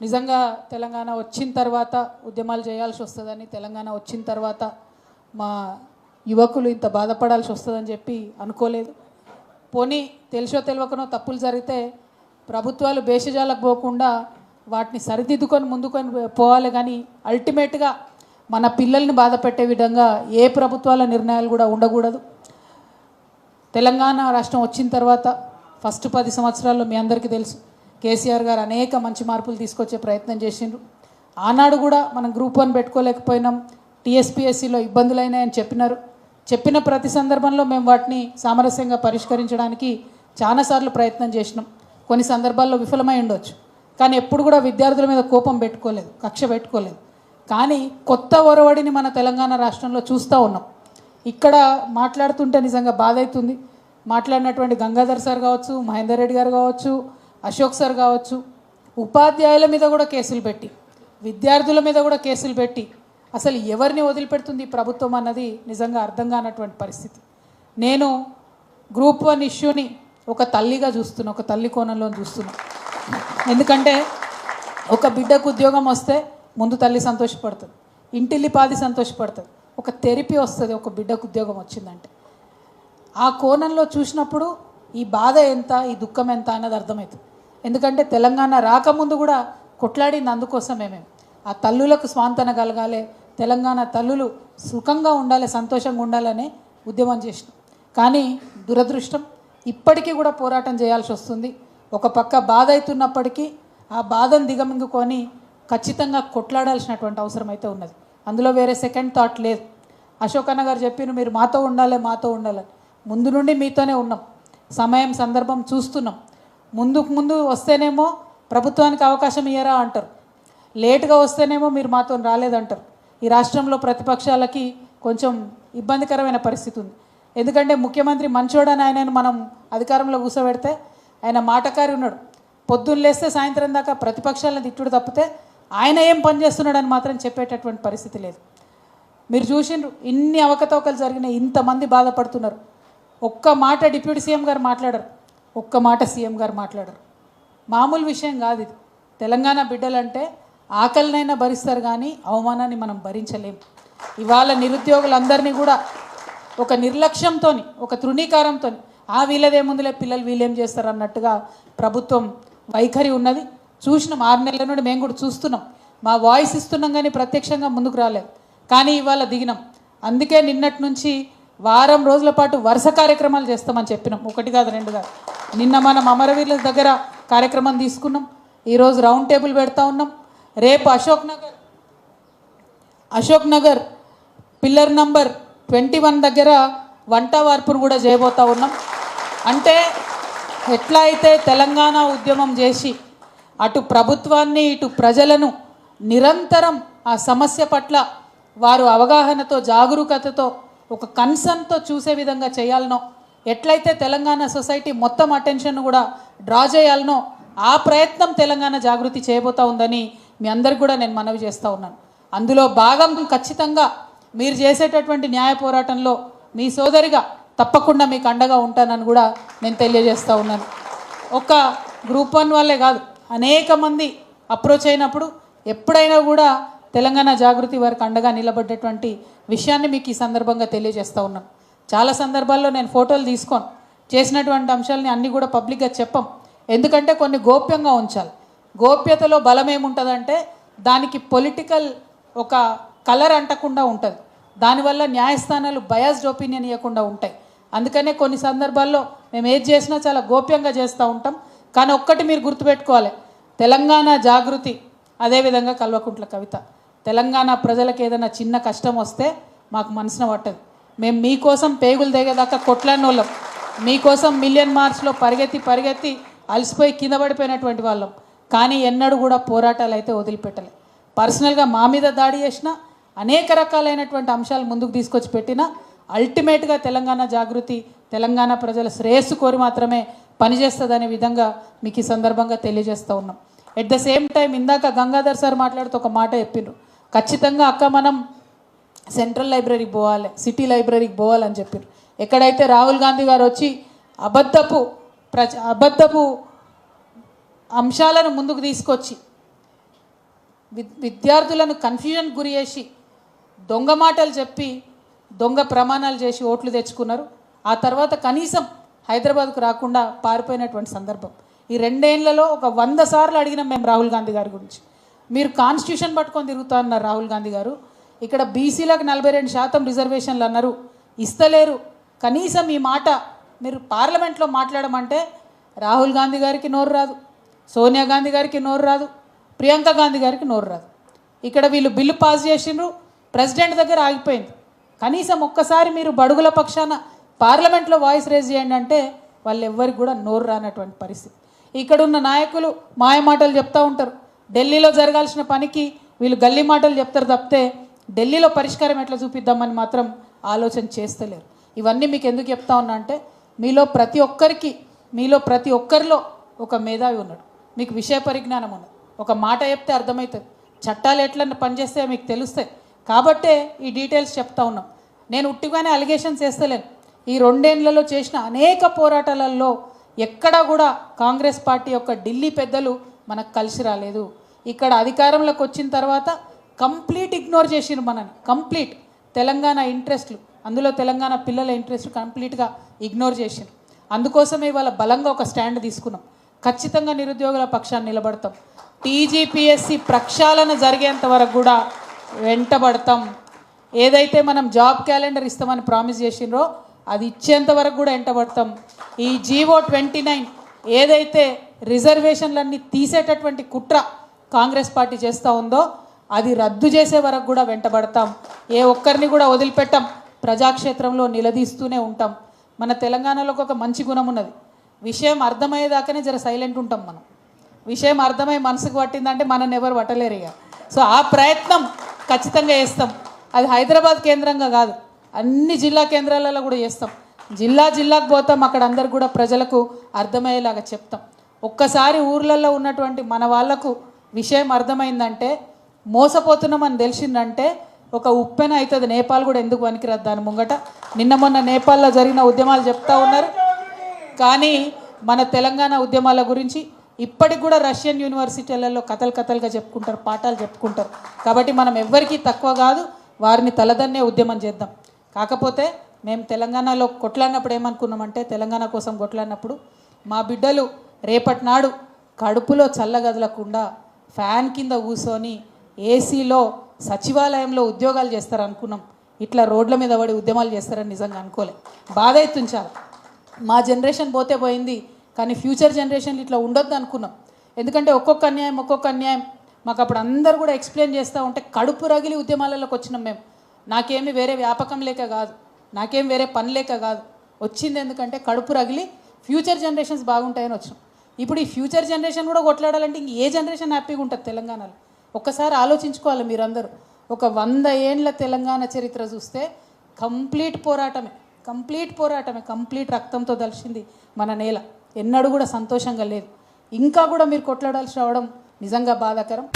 నిజంగా తెలంగాణ వచ్చిన తర్వాత ఉద్యమాలు చేయాల్సి వస్తుందని తెలంగాణ వచ్చిన తర్వాత మా యువకులు ఇంత బాధపడాల్సి వస్తుందని చెప్పి అనుకోలేదు. పోనీ తెలిసో తెలియకనో తప్పులు జరిగితే ప్రభుత్వాలు భేషజాలకు పోకుండా వాటిని సరిదిద్దుకొని ముందుకొని పోవాలి కానీ అల్టిమేట్గా మన పిల్లల్ని బాధ పెట్టే విధంగా ఏ ప్రభుత్వాల నిర్ణయాలు కూడా ఉండకూడదు. తెలంగాణ రాష్ట్రం వచ్చిన తర్వాత ఫస్ట్ పది సంవత్సరాల్లో మీ అందరికీ తెలుసు కేసీఆర్ గారు అనేక మంచి మార్పులు తీసుకొచ్చే ప్రయత్నం చేసిండ్రు. ఆనాడు కూడా మనం గ్రూప్ వన్ పెట్టుకోలేకపోయినాం. టీఎస్పీఎస్సీలో ఇబ్బందులైనాయని చెప్పినారు. చెప్పిన ప్రతి సందర్భంలో మేము వాటిని సామరస్యంగా పరిష్కరించడానికి చాలాసార్లు ప్రయత్నం చేసినాం. కొన్ని సందర్భాల్లో విఫలమై ఉండొచ్చు. కానీ ఎప్పుడు కూడా విద్యార్థుల మీద కోపం పెట్టుకోలేదు కక్ష పెట్టుకోలేదు. కానీ కొత్త ఒరవడిని మన తెలంగాణ రాష్ట్రంలో చూస్తూ ఉన్నాం. ఇక్కడ మాట్లాడుతుంటే నిజంగా బాధ అవుతుంది మాట్లాడినటువంటి గంగాధర్ సార్ కావచ్చు మహేందర్ రెడ్డి గారు కావచ్చు అశోక్ సార్ కావచ్చు ఉపాధ్యాయుల మీద కూడా కేసులు పెట్టి విద్యార్థుల మీద కూడా కేసులు పెట్టి అసలు ఎవరిని వదిలిపెడుతుంది ప్రభుత్వం అన్నది నిజంగా అర్థం కానటువంటి పరిస్థితి. నేను గ్రూప్ వన్ ఇష్యూని ఒక తల్లిగా చూస్తున్నా ఒక తల్లి కోణంలో చూస్తున్నా. ఎందుకంటే ఒక బిడ్డకు ఉద్యోగం వస్తే ముందు తల్లి సంతోషపడుతుంది ఇంటిల్లిపాది సంతోషపడుతుంది ఒక థెరపీ వస్తుంది ఒక బిడ్డకు ఉద్యోగం వచ్చిందంటే. ఆ కోణంలో చూసినప్పుడు ఈ బాధ ఎంత ఈ దుఃఖం ఎంత అన్నది అర్థమవుతుంది. ఎందుకంటే తెలంగాణ రాకముందు కూడా కొట్లాడింది అందుకోసమే మేము. ఆ తల్లులకు స్వాంతన కలగాలి తెలంగాణ తల్లులు సుఖంగా ఉండాలి సంతోషంగా ఉండాలనే ఉద్యమం చేసినాం. కానీ దురదృష్టం ఇప్పటికీ కూడా పోరాటం చేయాల్సి వస్తుంది. ఒక పక్క బాధ అవుతున్నప్పటికీ ఆ బాధను దిగమింగుకొని ఖచ్చితంగా కొట్లాడాల్సినటువంటి అవసరం అయితే ఉన్నది. అందులో వేరే సెకండ్ థాట్ లేదు. అశోక్ అన్న గారు చెప్పిన మీరు మాతో ఉండాలి మాతో ఉండాలి ముందు నుండి మీతోనే ఉన్నాం. సమయం సందర్భం చూస్తున్నాం. ముందుకు ముందు వస్తేనేమో ప్రభుత్వానికి అవకాశం ఇయ్యరా అంటారు. లేటుగా వస్తేనేమో మీరు మాతో రాలేదంటారు. ఈ రాష్ట్రంలో ప్రతిపక్షాలకి కొంచెం ఇబ్బందికరమైన పరిస్థితి ఉంది. ఎందుకంటే ముఖ్యమంత్రి మంచోడని ఆయనను మనం అధికారంలో కూర్చోబెడితే ఆయన మాటకారి ఉన్నాడు. పొద్దున్న లేస్తే సాయంత్రం దాకా ప్రతిపక్షాలను తిట్టుడు తప్పితే ఆయన ఏం పని చేస్తున్నాడని మాత్రం చెప్పేటటువంటి పరిస్థితి లేదు. మీరు చూసిండ్రు ఇన్ని అవకతవకలు జరిగినాయి ఇంతమంది బాధపడుతున్నారు. ఒక్క మాట డిప్యూటీ సీఎం గారు మాట్లాడరు. ఒక్క మాట సీఎం గారు మాట్లాడరు. మామూలు విషయం కాదు ఇది. తెలంగాణ బిడ్డలంటే ఆకలినైనా భరిస్తారు కానీ అవమానాన్ని మనం భరించలేం. ఇవాళ నిరుద్యోగులందరినీ కూడా ఒక నిర్లక్ష్యంతో ఒక తృణీకారంతో ఆ వీళ్ళదేముందులే పిల్లలు వీళ్ళేం చేస్తారు అన్నట్టుగా ప్రభుత్వం వైఖరి ఉన్నది. చూసినాం ఆరు నెలల నుండి మేము కూడా చూస్తున్నాం. మా వాయిస్ ఇస్తున్నాం కానీ ప్రత్యక్షంగా ముందుకు రాలేదు. కానీ ఇవాళ దిగినాం. అందుకే నిన్నటి నుంచి వారం రోజుల పాటు వరుస కార్యక్రమాలు చేస్తామని చెప్పినాం. ఒకటి కాదు రెండు కాదు. నిన్న మనం అమరవీరుల దగ్గర కార్యక్రమం తీసుకున్నాం. ఈరోజు రౌండ్ టేబుల్ పెడతా ఉన్నాం. రేపు Ashok Nagar Ashok Nagar pillar number twenty one దగ్గర వంట వార్పును కూడా చేయబోతా ఉన్నాం. అంటే ఎట్లా అయితే తెలంగాణ ఉద్యమం చేసి అటు ప్రభుత్వాన్ని ఇటు ప్రజలను నిరంతరం ఆ సమస్య పట్ల వారు అవగాహనతో జాగరూకతతో ఒక కన్సర్న్తో చూసే విధంగా చేయాలనో ఎట్లయితే తెలంగాణ సొసైటీ మొత్తం అటెన్షన్ కూడా డ్రా చేయాలనో ఆ ప్రయత్నం తెలంగాణ జాగృతి చేయబోతా ఉందని మీ అందరికి కూడా నేను మనవి చేస్తూ ఉన్నాను. అందులో భాగం ఖచ్చితంగా మీరు చేసేటటువంటి న్యాయ పోరాటంలో మీ సోదరిగా తప్పకుండా మీకు అండగా ఉంటానని కూడా నేను తెలియజేస్తూ ఉన్నాను. ఒక గ్రూప్ వన్ వాళ్ళే కాదు అనేక మంది అప్రోచ్ అయినప్పుడు ఎప్పుడైనా కూడా తెలంగాణ జాగృతి వారికి అండగా నిలబడ్డటువంటి విషయాన్ని మీకు ఈ సందర్భంగా తెలియజేస్తూ ఉన్నాను. చాలా సందర్భాల్లో నేను ఫోటోలు తీసుకోను. చేసినటువంటి అంశాలని అన్నీ కూడా పబ్లిక్గా చెప్పం. ఎందుకంటే కొన్ని గోప్యంగా ఉంచాలి. గోప్యతలో బలం ఏముంటుందంటే దానికి పొలిటికల్ ఒక కలర్ అంటకుండా ఉంటుంది. దానివల్ల న్యాయస్థానాలు బయాస్డ్ ఒపీనియన్ ఇవ్వకుండా ఉంటాయి. అందుకనే కొన్ని సందర్భాల్లో మేము ఏది చేసినా చాలా గోప్యంగా చేస్తూ ఉంటాం. కానీ ఒక్కటి మీరు గుర్తుపెట్టుకోవాలి. తెలంగాణ జాగృతి అదేవిధంగా కల్వకుంట్ల కవిత. తెలంగాణ ప్రజలకు ఏదైనా చిన్న కష్టం వస్తే మాకు మనసున పట్టదు. మేము మీకోసం పేగులు దిగేదాకా కొట్లాడిన వాళ్ళం మీకోసం మిలియన్ మార్చ్లో పరిగెత్తి పరిగెత్తి అలసిపోయి కింద పడిపోయినటువంటి వాళ్ళం. కానీ ఎన్నడూ కూడా పోరాటాలు అయితే వదిలిపెట్టలే. పర్సనల్గా మా మీద దాడి చేసిన అనేక రకాలైనటువంటి అంశాలు ముందుకు తీసుకొచ్చి పెట్టిన అల్టిమేట్గా తెలంగాణ జాగృతి తెలంగాణ ప్రజల శ్రేయస్సు కోరి మాత్రమే పనిచేస్తుందనే విధంగా మీకు ఈ సందర్భంగా తెలియజేస్తూ ఉన్నాం. ఎట్ ద సేమ్ టైం ఇందాక గంగాధర్ సార్ మాట్లాడుతూ ఒక మాట చెప్పిండ్రు ఖచ్చితంగా అక్క మనం సెంట్రల్ లైబ్రరీకి పోవాలి సిటీ లైబ్రరీకి పోవాలని చెప్పారు ఎక్కడైతే రాహుల్ గాంధీ గారు వచ్చి అబద్ధపు ప్రచ అబద్ధపు అంశాలను ముందుకు తీసుకొచ్చి విద్యార్థులను కన్ఫ్యూజన్ గురి చేసి దొంగ మాటలు చెప్పి దొంగ ప్రమాణాలు చేసి ఓట్లు తెచ్చుకున్నారు. ఆ తర్వాత కనీసం హైదరాబాద్కు రాకుండా పారిపోయినటువంటి సందర్భం. ఈ రెండేళ్ళలో ఒక వంద సార్లు అడిగినాం మేము రాహుల్ గాంధీ గారి గురించి. మీరు కాన్స్టిట్యూషన్ పట్టుకొని తిరుగుతా అన్నారు రాహుల్ గాంధీ గారు. ఇక్కడ బీసీలకు నలభై రెండు శాతం రిజర్వేషన్లు అన్నారు. ఇస్తలేరు. కనీసం ఈ మాట మీరు పార్లమెంట్లో మాట్లాడమంటే రాహుల్ గాంధీ గారికి నోరు రాదు. సోనియా గాంధీ గారికి నోరు రాదు. ప్రియాంక గాంధీ గారికి నోరు రాదు. ఇక్కడ వీళ్ళు బిల్లు పాస్ చేసిండ్రు. ప్రెసిడెంట్ దగ్గర ఆగిపోయింది. కనీసం ఒక్కసారి మీరు బడుగుల పక్షాన పార్లమెంట్లో వాయిస్ రేజ్ చేయండి అంటే వాళ్ళు ఎవ్వరికి కూడా నోరు రానటువంటి పరిస్థితి. ఇక్కడ ఉన్న నాయకులు మాయ మాటలు ఉంటారు. ఢిల్లీలో జరగాల్సిన పనికి వీళ్ళు గల్లీ మాటలు చెప్తారు తప్పితే ఢిల్లీలో పరిష్కారం ఎట్లా చూపిద్దామని మాత్రం ఆలోచన చేస్తలేరు. ఇవన్నీ మీకు ఎందుకు చెప్తా ఉన్నా అంటే మీలో ప్రతి ఒక్కరికి మీలో ప్రతి ఒక్కరిలో ఒక మేధావి ఉన్నాడు. మీకు విషయ పరిజ్ఞానం ఉన్నది. ఒక మాట చెప్తే అర్థమవుతుంది చట్టాలు ఎట్లా పనిచేస్తే మీకు తెలుస్తాయి కాబట్టే ఈ డీటెయిల్స్ చెప్తా ఉన్నాం. నేను ఉట్టిగానే అలిగేషన్స్ వేస్తలేను ఈ రెండేళ్ళలో చేసిన అనేక పోరాటాలలో ఎక్కడా కూడా కాంగ్రెస్ పార్టీ యొక్క ఢిల్లీ పెద్దలు మనకు కలిసి రాలేదు. ఇక్కడ అధికారంలోకి వచ్చిన తర్వాత కంప్లీట్ ఇగ్నోర్ చేసిరు మనని కంప్లీట్. తెలంగాణ ఇంట్రెస్ట్లు అందులో తెలంగాణ పిల్లల ఇంట్రెస్ట్ కంప్లీట్గా ఇగ్నోర్ చేసిరు అందుకోసమే ఇవాళ బలంగా ఒక స్టాండ్ తీసుకున్నాం. ఖచ్చితంగా నిరుద్యోగుల పక్షాన్ని నిలబడతాం. టీజీపీఎస్సి ప్రక్షాళన జరిగేంత వరకు కూడా వెంటబడతాం. ఏదైతే మనం జాబ్ క్యాలెండర్ ఇస్తామని ప్రామిస్ చేసిండ్రో అది ఇచ్చేంత వరకు కూడా వెంటబడతాం. ఈ జీవో ట్వంటీ నైన్ ఏదైతే రిజర్వేషన్లన్నీ తీసేటటువంటి కుట్ర కాంగ్రెస్ పార్టీ చేస్తూ ఉందో అది రద్దు చేసే వరకు కూడా వెంటబడతాం. ఏ ఒక్కరిని కూడా వదిలిపెట్టాం. ప్రజాక్షేత్రంలో నిలదీస్తూనే ఉంటాం. మన తెలంగాణలో ఒక మంచి గుణం ఉన్నది. విషయం అర్థమయ్యేదాకానే జర సైలెంట్ ఉంటాం మనం. విషయం అర్థమై మనసుకు పట్టిందంటే మనల్ని ఎవరు పట్టలేరు ఇక. సో ఆ ప్రయత్నం ఖచ్చితంగా చేస్తాం. అది హైదరాబాద్ కేంద్రంగా కాదు. అన్ని జిల్లా కేంద్రాలలో కూడా చేస్తాం. జిల్లా జిల్లాకు పోతాం. అక్కడ అందరు కూడా ప్రజలకు అర్థమయ్యేలాగా చెప్తాం. ఒక్కసారి ఊర్లలో ఉన్నటువంటి మన వాళ్ళకు విషయం అర్థమైందంటే మోసపోతున్నామని తెలిసిందంటే ఒక ఉప్పెన అవుతుంది. నేపాల్ కూడా ఎందుకు పనికిరాదు దాని ముంగట? నిన్న మొన్న నేపాల్లో జరిగిన ఉద్యమాలు చెప్తా ఉన్నారు. కానీ మన తెలంగాణ ఉద్యమాల గురించి ఇప్పటికి కూడా రష్యన్ యూనివర్సిటీలలో కథలు కథలుగా చెప్పుకుంటారు పాఠాలు చెప్పుకుంటారు. కాబట్టి మనం ఎవ్వరికీ తక్కువ కాదు వారిని తలదన్నే ఉద్యమం చేద్దాం. కాకపోతే మేము తెలంగాణలో కొట్లాడినప్పుడు ఏమనుకున్నామంటే తెలంగాణ కోసం కొట్లాడినప్పుడు మా బిడ్డలు రేపటి నాడు కడుపులో చల్లగదలకుండా ఫ్యాన్ కింద కూర్చొని ఏసీలో సచివాలయంలో ఉద్యోగాలు చేస్తారు అనుకున్నాం ఇట్లా రోడ్ల మీద పడి ఉద్యమాలు చేస్తారని నిజంగా అనుకోలే. బాధ ఎత్తుంచాలి మా జనరేషన్ పోతే పోయింది కానీ ఫ్యూచర్ జనరేషన్లు ఇట్లా ఉండొద్దు అనుకున్నాం. ఎందుకంటే ఒక్కొక్క అన్యాయం ఒక్కొక్క అన్యాయం. మాకు అప్పుడు అందరు కూడా ఎక్స్ప్లెయిన్ చేస్తూ ఉంటే కడుపు రగిలి ఉద్యమాలలోకి వచ్చినాం మేము. నాకేమి వేరే వ్యాపకం లేక కాదు. నాకేం వేరే పని లేక కాదు. వచ్చింది ఎందుకంటే కడుపు రగిలి ఫ్యూచర్ జనరేషన్స్ బాగుంటాయని వచ్చినాం. ఇప్పుడు ఈ ఫ్యూచర్ జనరేషన్ కూడా కొట్లాడాలంటే ఇంక ఏ జనరేషన్ హ్యాపీగా ఉంటుంది తెలంగాణలో? ఒక్కసారి ఆలోచించుకోవాలి మీరందరూ. ఒక వంద ఏండ్ల తెలంగాణ చరిత్ర చూస్తే కంప్లీట్ పోరాటమే కంప్లీట్ పోరాటమే కంప్లీట్ రక్తంతో దలిచింది మన నేల. ఎన్నడూ కూడా సంతోషంగా లేదు. ఇంకా కూడా మీరు కొట్లాడాల్సి రావడం నిజంగా బాధాకరం.